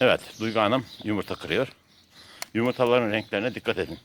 Evet, Duygu Hanım yumurta kırıyor. Yumurtaların renklerine dikkat edin.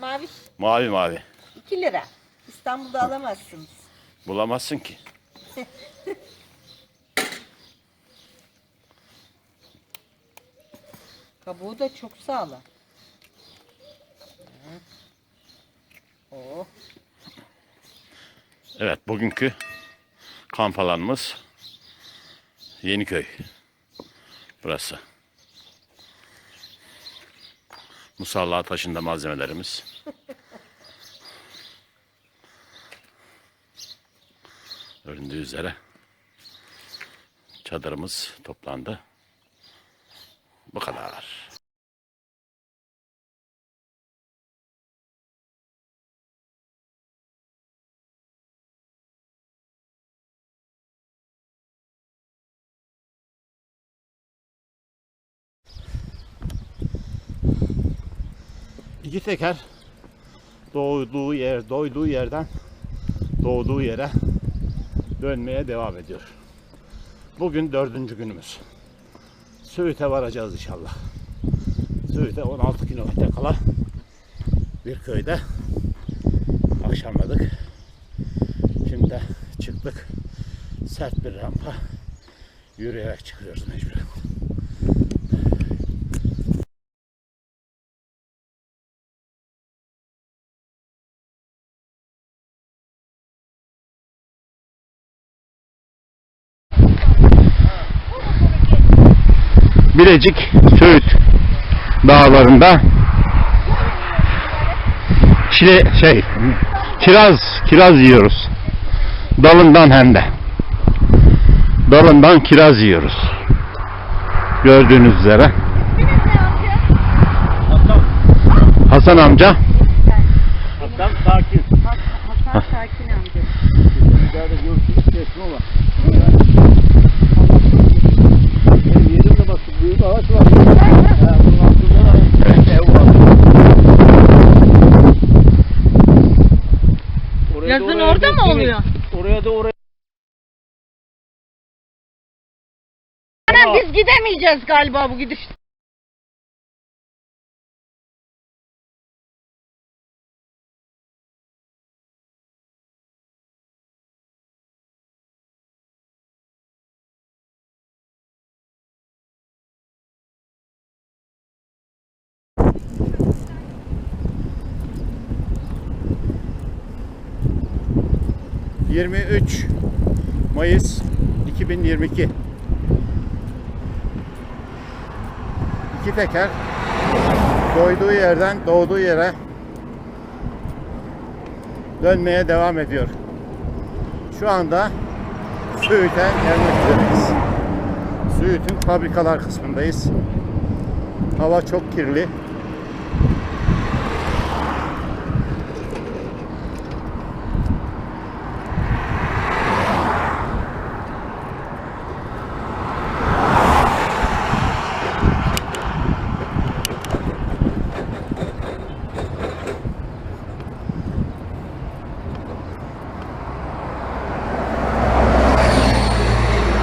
Mavi Mavi mavi. 2 lira. İstanbul'da alamazsınız. Bulamazsın ki. Kabuğu da çok sağlam. Oh. Evet, bugünkü kamp alanımız Yeniköy. Burası. Musalla taşında malzemelerimiz. Göründüğü üzere çadırımız toplandı. Bu kadar. İki teker doğduğu yer, doyduğu yerden doğduğu yere dönmeye devam ediyor. Bugün dördüncü günümüz. Söğüt'e varacağız inşallah. Söğüt'e 16 kilometre kala bir köyde akşamladık. Şimdi de çıktık. Sert bir rampa yürüyerek çıkıyoruz mecburen. Bilecik Söğüt dağlarında çile şey kiraz kiraz yiyoruz. Dalından hem de. Dalından kiraz yiyoruz. Gördüğünüz üzere. Hasan amca gidemeyeceğiz galiba bu gidiş. Hı. 23 Mayıs 2022 İki teker doyduğu yerden doğduğu yere dönmeye devam ediyor. Şu anda Söğüt'e gelmek üzereyiz. Söğüt'ün fabrikalar kısmındayız. Hava çok kirli.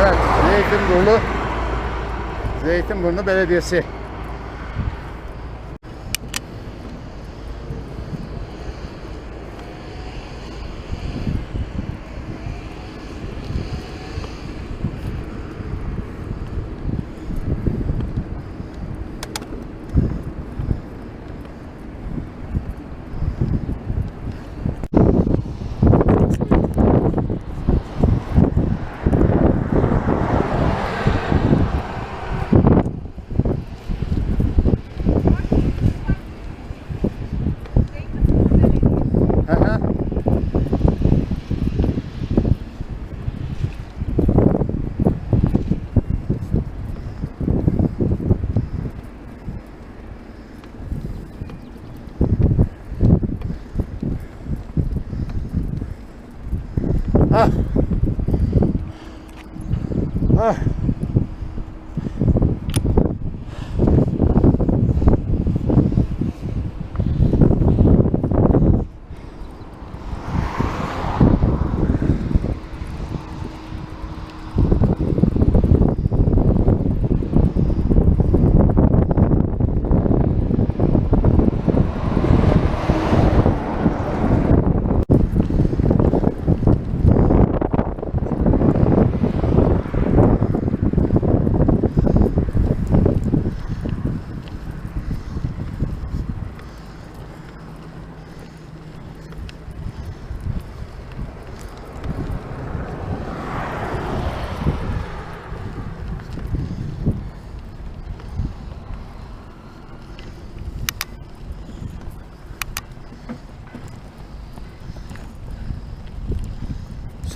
Evet, Zeytinburnu Zeytinburnu Belediyesi.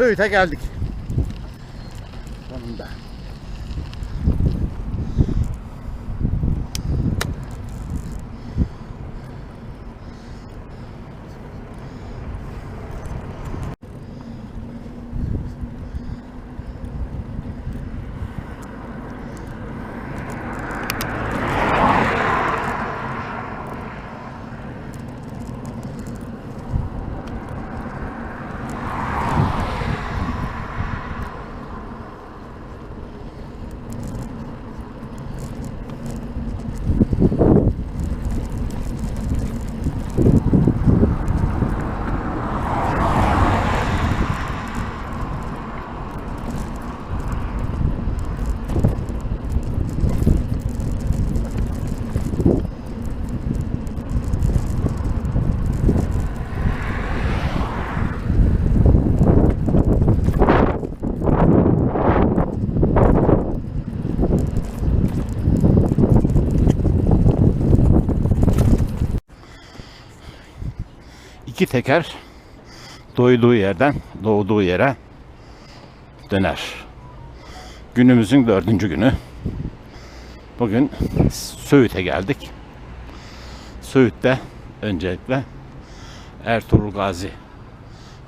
Söğüt'e geldik. İki teker doyduğu yerden doğduğu yere döner. Günümüzün dördüncü günü. Bugün Söğüt'e geldik. Söğüt'te öncelikle Ertuğrul Gazi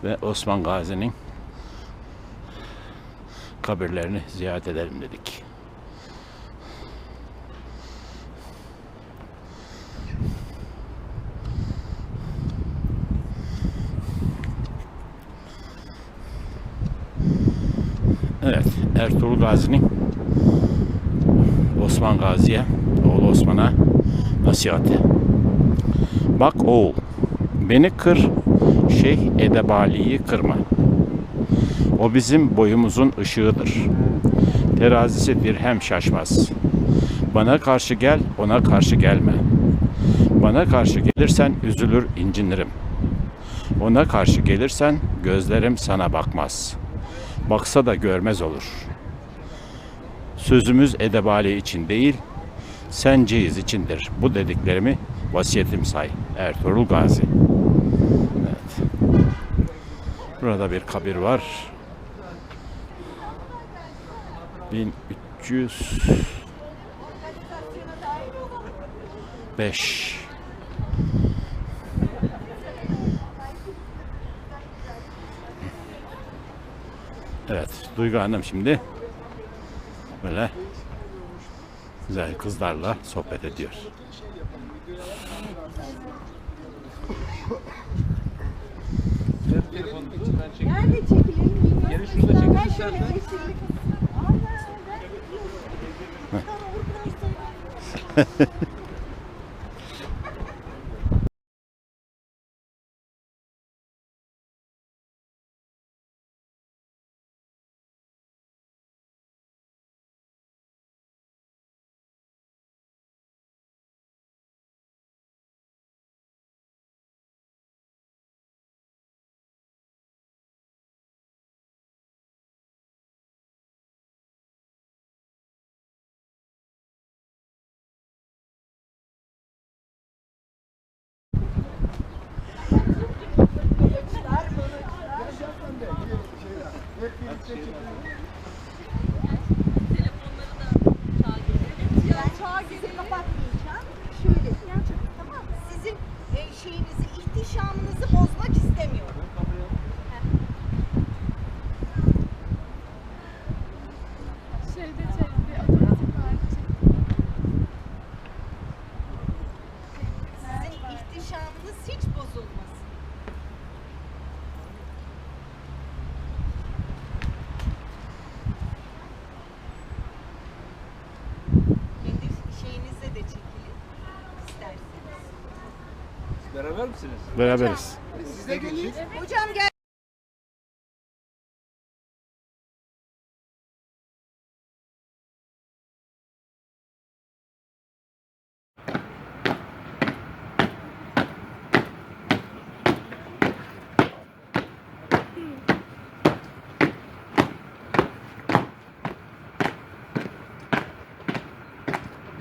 ve Osman Gazi'nin kabirlerini ziyaret edelim dedik. Evet, Ertuğrul Gazi'nin Osman Gazi'ye, oğlu Osman'a nasihati. Bak oğul, beni kır, Şeyh Edebali'yi kırma. O bizim boyumuzun ışığıdır. Terazisi dirhem şaşmaz. Bana karşı gel, ona karşı gelme. Bana karşı gelirsen üzülür, incinirim. Ona karşı gelirsen gözlerim sana bakmaz.'' baksa da görmez olur. Sözümüz edebali için değil, senceyiz içindir. Bu dediklerimi vasiyetim say. Ertuğrul Gazi. Evet. Burada bir kabir var. 1305 Evet, Duygu Hanım şimdi böyle güzel kızlarla sohbet ediyor. Nerede çekilelim? Yeri şurada çekilelim. Ben şöyle 120cm. Beraber misiniz? Beraberiz. Siz de geçin. Hocam gel.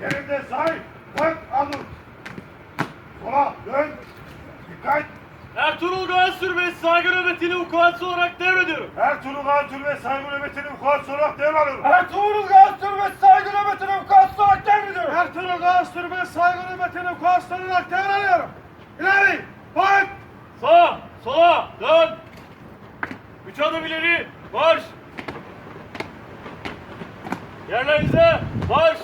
Yerinde say, dön, alın. Sola, dön, dikkat. Ertuğrul Gazi Türbesi saygı nöbetini vukuatçı olarak devrediyorum. Ertuğrul Gazi Türbesi saygı nöbetini vukuatçı olarak devralıyorum. Ertuğrul Gazi Türbesi saygı nöbetini vukuatçı olarak devrediyorum. Ertuğrul Gazi Türbesi saygı nöbetini vukuatçı olarak devralıyorum. İleri, bak! Sağa, sola, dön. Üç adım ileri, marş. Yerlerinize, marş.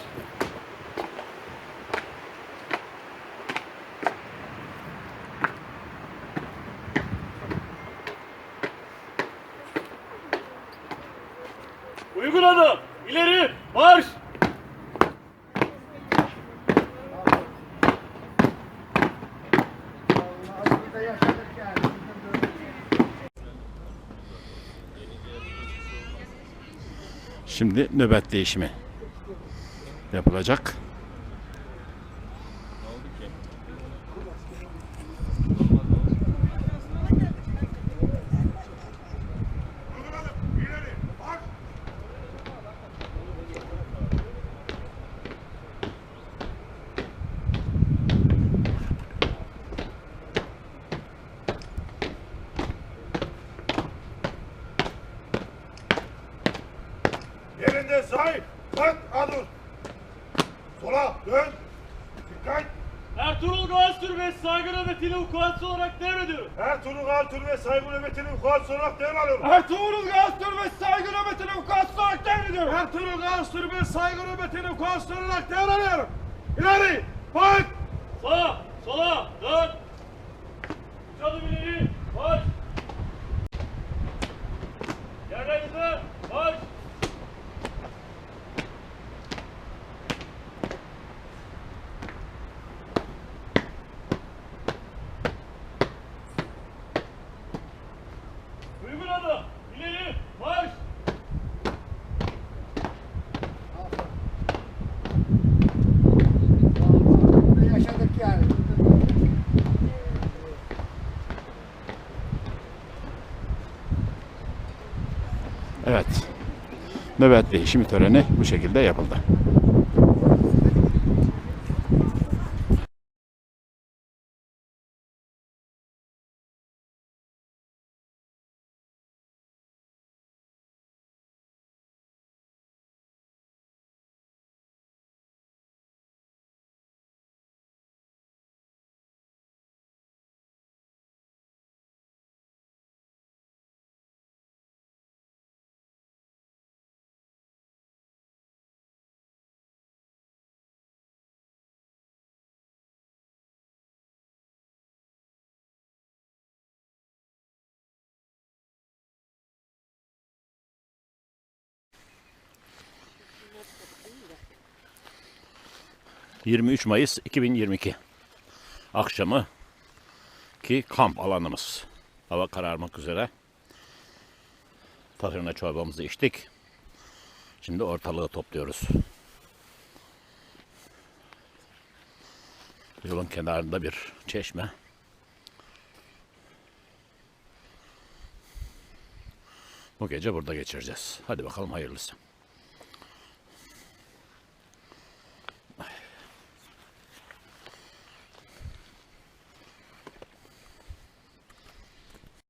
Adım, ileri, marş. Şimdi nöbet değişimi yapılacak. İleri, bak! Yerinde say, kalk, adur. Sola, dön. Dikkat. Ertuğrul Gazi Türbesi saygı nöbetini vukuatçı olarak devrediyorum. Gazi Türbesi saygı nöbetini vukuatçı olarak devralıyorum. Ertuğrul Gazi Türbesi saygı nöbetini vukuatçı olarak devrediyorum. Ertuğrul Gazi Türbesi saygı nöbetini vukuatçı olarak devralıyorum. İleri, bak! Sağa, sola, dön. Üç adım ileri, marş. Yerlerinize, marş. Uygun adım, ileri, marş. Yaşadık yani. Evet. Nöbet değişimi töreni bu şekilde yapıldı. ...23 Mayıs 2022... ...akşamı... ...ki kamp alanımız... ...hava kararmak üzere... ...tarhana çorbamızı içtik... ...şimdi ortalığı topluyoruz... Yolun kenarında bir çeşme. Bu gece burada geçireceğiz. Hadi bakalım hayırlısı.